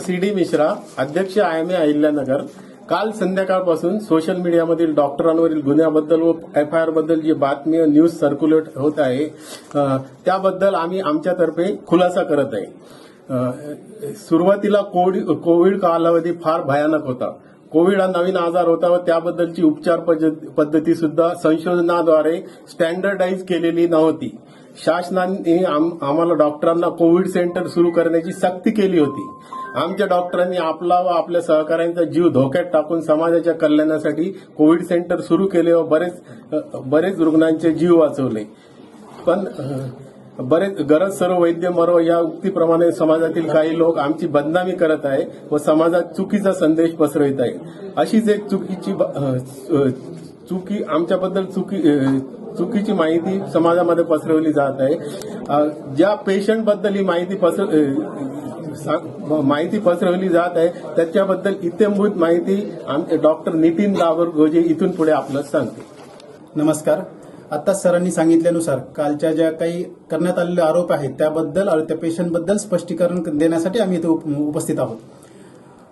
C D Mishra अध्यक्ष I M A Ahilyanagar काल संध्याकाळपासून सोशल मीडियामधील डॉक्टरांवरील गुन्ह्याबद्दल व एफ आय आरबद्दल जी बातमी न्यूज सर्क्युलेट होत आहे त्याबद्दल आम्ही आमच्यातर्फे खुलासा करत आहे. सुरुवातीला कोविड कालावधी फार भयानक होता. कोविड हा नवीन आजार होता व त्याबद्दलची उपचार पद्धती सुद्धा संशोधनाद्वारे स्टँडर्डाईज केलेली नव्हती. शासनाने आम- आम्हाला डॉक्टरांना कोविड सेंटर सुरू करण्याची सक्ती केली होती. आमच्या डॉक्टरांनी आपला व आपल्या सहकाऱ्यांचा जीव धोक्यात टाकून समाजाच्या कल्याणासाठी कोविड सेंटर सुरू केले व बरेच बरेच रुग्णांचे जीव वाचवले. पण बरेच गरज सर्व वैद्य मरो या उक्तीप्रमाणे समाजातील काही लोक आमची बदनामी करत आहे व समाजात चुकीचा संदेश पसरवित आहे. अशीच एक चुकीची चुकी आमच्याबद्दल चुकी चुकीची माहिती समाजामध्ये पसरवली जात आहे. ज्या पेशंटबद्दल ही माहिती पसर माहिती पसरवली जात आहे त्याच्याबद्दल इत्यंभूत माहिती आमचे डॉक्टर नितीन दावर गोजे इथून पुढे आपलं सांगते. नमस्कार. आता सरांनी सांगितल्यानुसार कालच्या ज्या काही करण्यात आलेले आरोप आहेत त्याबद्दल आणि त्या पेशंटबद्दल स्पष्टीकरण देण्यासाठी आम्ही इथे उप- उपस्थित आहोत.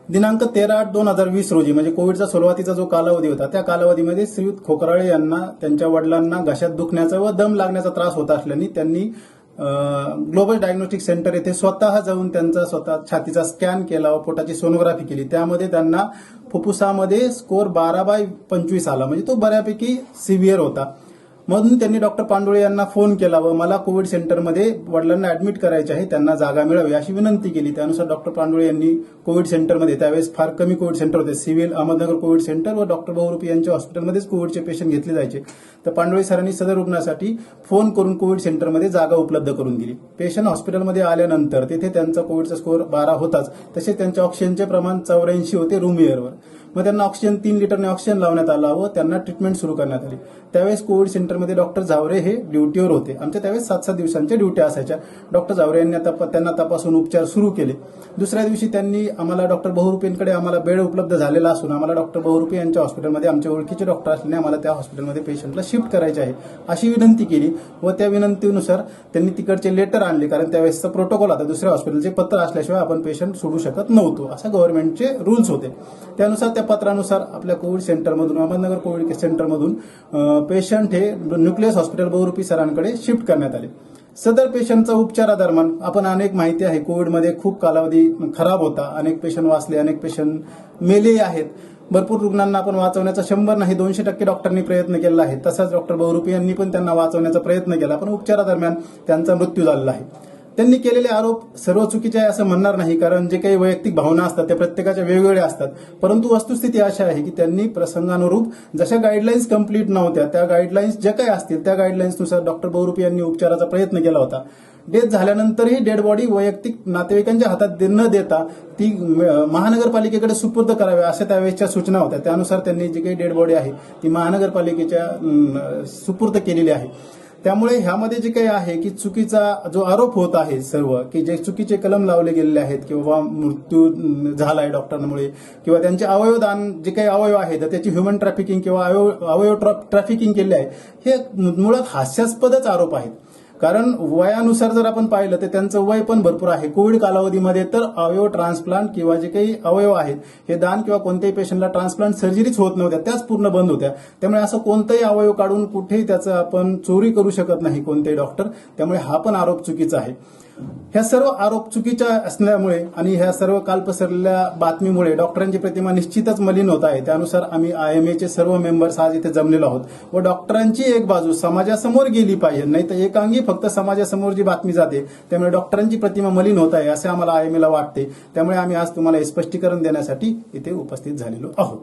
दिनांक तेरा आठ दोन हजार वीस रोजी म्हणजे कोविडचा सुरुवातीचा जो कालावधी होता त्या कालावधीमध्ये श्रीयुत खोकराळे यांना त्यांच्या वडिलांना घशात दुखण्याचा व दम लागण्याचा त्रास होत असल्याने त्यांनी ग्लोबल डायग्नोस्टिक सेंटर येथे स्वतः जाऊन त्यांचा स्वतः छातीचा स्कॅन केला व पोटाची सोनोग्राफी केली. त्यामध्ये त्यांना फुफ्फुसामध्ये स्कोर बारा बाय पंचवीस आला म्हणजे तो बऱ्यापैकी सिव्हिअर होता. म्हणून त्यांनी डॉक्टर पांडुळे यांना फोन केला व मला कोविड सेंटरमध्ये वडिलांना ऍडमिट करायचे आहे त्यांना जागा मिळावी अशी विनंती केली. त्यानुसार डॉक्टर पांडुळे यांनी कोविड सेंटरमध्ये त्यावेळेस फार कमी कोविड सेंटर होते. सिव्हिल अहमदनगर कोविड सेंटर व डॉक्टर बहुरूपी यांच्या हॉस्पिटलमध्येच कोविडचे पेशंट घेतले जायचे. तर पांडुळे सरांनी सदर रुग्णासाठी फोन करून कोविड सेंटरमध्ये जागा उपलब्ध करून दिली. पेशंट हॉस्पिटलमध्ये आल्यानंतर तिथे त्यांचा कोविडचा स्कोअर बारा होताच. तसेच त्यांच्या ऑक्सिजनचे प्रमाण चौऱ्याऐंशी होते रूम एअरवर मग त्यांना ऑक्सिजन तीन लिटरने ऑक्सिजन लावण्यात आला व त्यांना ट्रीटमेंट सुरू करण्यात आली. त्यावेळेस कोविड सेंटरमध्ये डॉक्टर झावरे हे ड्युटीवर होते. आमच्या त्यावेळेस सात सात दिवसांच्या ड्युट्या असायच्या. डॉक्टर झावरे यांनी त्यांना तपासून उपचार सुरू केले. दुसऱ्या दिवशी त्यांनी आम्हाला डॉक्टर बहुरुपेंकडे आम्हाला बेड उपलब्ध झालेला असून आम्हाला डॉक्टर बहुरुपे यांच्या हॉस्पिटलमध्ये आमच्या ओळखीचे डॉक्टर असल्याने आम्हाला त्या हॉस्पिटलमध्ये पेशंटला शिफ्ट करायचे आहे अशी विनंती केली व त्या विनंतीनुसार त्यांनी तिकडचे लेटर आणले. कारण त्यावेळेसचा प्रोटोकॉल आता दुसऱ्या हॉस्पिटलचे पत्र असल्याशिवाय आपण पेशंट सोडू शकत नव्हतो. असा गव्हर्नमेंटचे रूल्स होते. त्यानुसार त्या पत्रानुसार आपल्या कोविड सेंटरमधून अहमदनगर कोविड सेंटरमधून पेशंट हे न्यूक्लियस हॉस्पिटल बहुरूपी सरांकडे शिफ्ट करण्यात आले. सदर पेशंटचा उपचारादरम्यान आपण अनेक माहिती आहे कोविडमध्ये खूप कालावधी खराब होता. अनेक पेशंट वाचले अनेक पेशंट मेलेही आहेत. भरपूर रुग्णांना आपण वाचवण्याचा शंभर नाही दोनशे टक्के डॉक्टरांनी प्रयत्न केला आहे. तसाच डॉक्टर बहुरूपी यांनी पण त्यांना वाचवण्याचा प्रयत्न केला. पण उपचारादरम्यान त्यांचा मृत्यू झालेला आहे. त्यांनी केलेले आरोप सर्व चुकीचे आहे असं म्हणणार नाही कारण जे काही वैयक्तिक भावना असतात त्या प्रत्येकाच्या वेगवेगळ्या असतात. परंतु वस्तुस्थिती अशी आहे की त्यांनी प्रसंगानुरूप जशा गाईडलाईन्स कंप्लीट नव्हत्या त्या गाईडलाईन्स ज्या काही असतील त्या गाईडलाईन्सनुसार डॉक्टर बहुरूपी यांनी उपचाराचा प्रयत्न केला होता. डेथ झाल्यानंतरही डेड बॉडी वैयक्तिक नातेवाईकांच्या हातात न देता ती महानगरपालिकेकडे सुपूर्द करावी अशा त्यावेळेसच्या सूचना होत्या. त्यानुसार त्यांनी जी काही डेड बॉडी आहे ती महानगरपालिकेच्या सुपूर्द केलेली आहे. त्यामुळे ह्यामध्ये जे काही आहे की चुकीचा जो आरोप होत आहे सर्व की जे चुकीचे कलम लावले गेलेले आहेत किंवा मृत्यू झालाय डॉक्टरांमुळे किंवा त्यांचे अवयवदान जे काही अवयव आहेत तर त्याची ह्युमन ट्रॅफिकिंग किंवा अवयव अवयव ट्रॅफिकिंग केले आहे हे मुळात हास्यास्पदच आरोप आहेत. कारण वयानुसार जर आपण पाहिलं तर त्यांचं वय पण भरपूर आहे. कोविड कालावधीमध्ये तर अवयव ट्रान्सप्लांट किंवा जे काही अवयव आहेत हे दान किंवा कोणत्याही पेशंटला ट्रान्सप्लांट सर्जरीच होत नव्हत्या त्याच पूर्ण बंद होत्या. त्यामुळे असं कोणताही अवयव काढून कुठेही त्याचं आपण चोरी करू शकत नाही कोणतेही डॉक्टर त्यामुळे हा पण आरोप चुकीचा आहे. ह्या सर्व आरोप चुकीच्या असल्यामुळे आणि ह्या सर्व काल पसरलेल्या बातमीमुळे डॉक्टरांची प्रतिमा निश्चितच मलिन होत आहे. त्यानुसार आम्ही आय एम एचे सर्व मेंबर्स आज इथे जमलेलो आहोत व डॉक्टरांची एक बाजू समाजासमोर गेली पाहिजे नाही तर एकांगी फक्त समाजासमोर जी बातमी जाते त्यामुळे डॉक्टरांची प्रतिमा मलिन होत आहे असे आम्हाला आय एम एला वाटते. त्यामुळे आम्ही आज तुम्हाला स्पष्टीकरण देण्यासाठी इथे उपस्थित झालेलो आहोत.